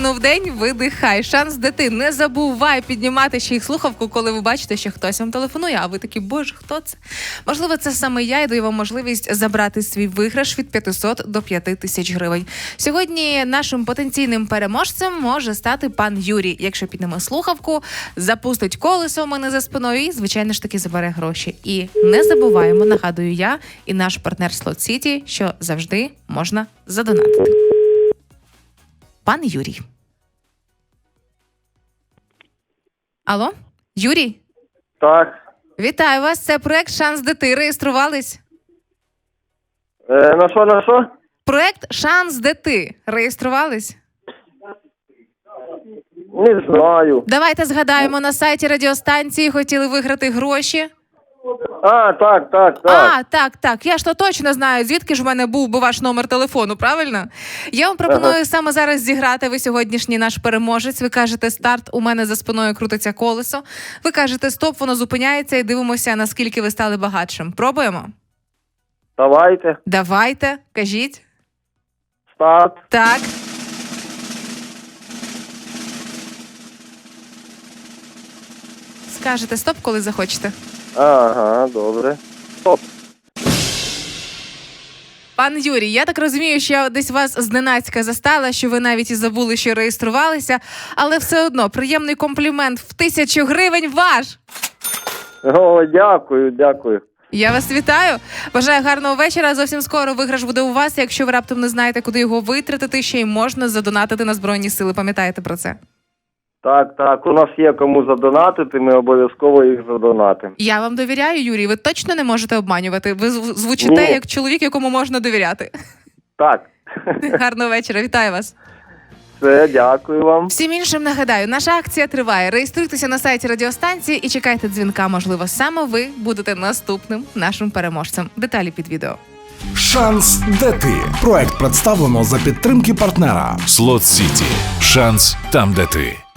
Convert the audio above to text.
минув день, видихай. Шанс дити. Не забувай піднімати ще їх слухавку, коли ви бачите, що хтось вам телефонує. А ви такі, боже, хто це? Можливо, це саме я і даю вам можливість забрати свій виграш від 500 до 5 тисяч гривень. Сьогодні нашим потенційним переможцем може стати пан Юрій. Якщо підніме слухавку, запустить колесо у мене за спиною і, звичайно ж таки, забере гроші. І не забуваємо, нагадую я і наш партнер Slot City, що завжди можна задонатити. Пан Юрій. Алло? Юрій? Так. Вітаю вас. Це проект Шанс дити. Реєструвались? Е, на що, на що? Проект Шанс дити. Реєструвались? Не знаю. Давайте згадаємо на сайті радіостанції. Хотіли виграти гроші. А, так, так, так. А, так, так. Я ж то точно знаю, звідки ж в мене був би ваш номер телефону, правильно? Я вам пропоную Ага. саме зараз зіграти. Ви сьогоднішній наш переможець. Ви кажете старт, у мене за спиною крутиться колесо. Ви кажете стоп, воно зупиняється і дивимося, наскільки ви стали багатшим. Пробуємо? Давайте. Давайте, кажіть. Старт. Так. Скажете стоп, коли захочете. Ага, добре. Стоп. Пан Юрій, я так розумію, що я десь вас зненацька застала, що ви навіть і забули, що реєструвалися, але все одно приємний комплімент в тисячу гривень ваш. О, дякую, дякую. Я вас вітаю. Бажаю гарного вечора. Зовсім скоро виграш буде у вас. Якщо ви раптом не знаєте, куди його витратити, ще й можна задонатити на збройні сили. Пам'ятаєте про це? Так, так. У нас є кому задонатити, ми обов'язково їх задонатимо. Я вам довіряю, Юрій. Ви точно не можете обманювати. Ви звучите Ні. як чоловік, якому можна довіряти. Так. Гарного вечора, вітаю вас. Все, дякую вам. Всім іншим нагадаю, наша акція триває. Реєструйтеся на сайті радіостанції і чекайте дзвінка. Можливо, саме ви будете наступним нашим переможцем. Деталі під відео. Шанс де ти. Проект представлено за підтримки партнера. Слот Сіті. Шанс там, де ти.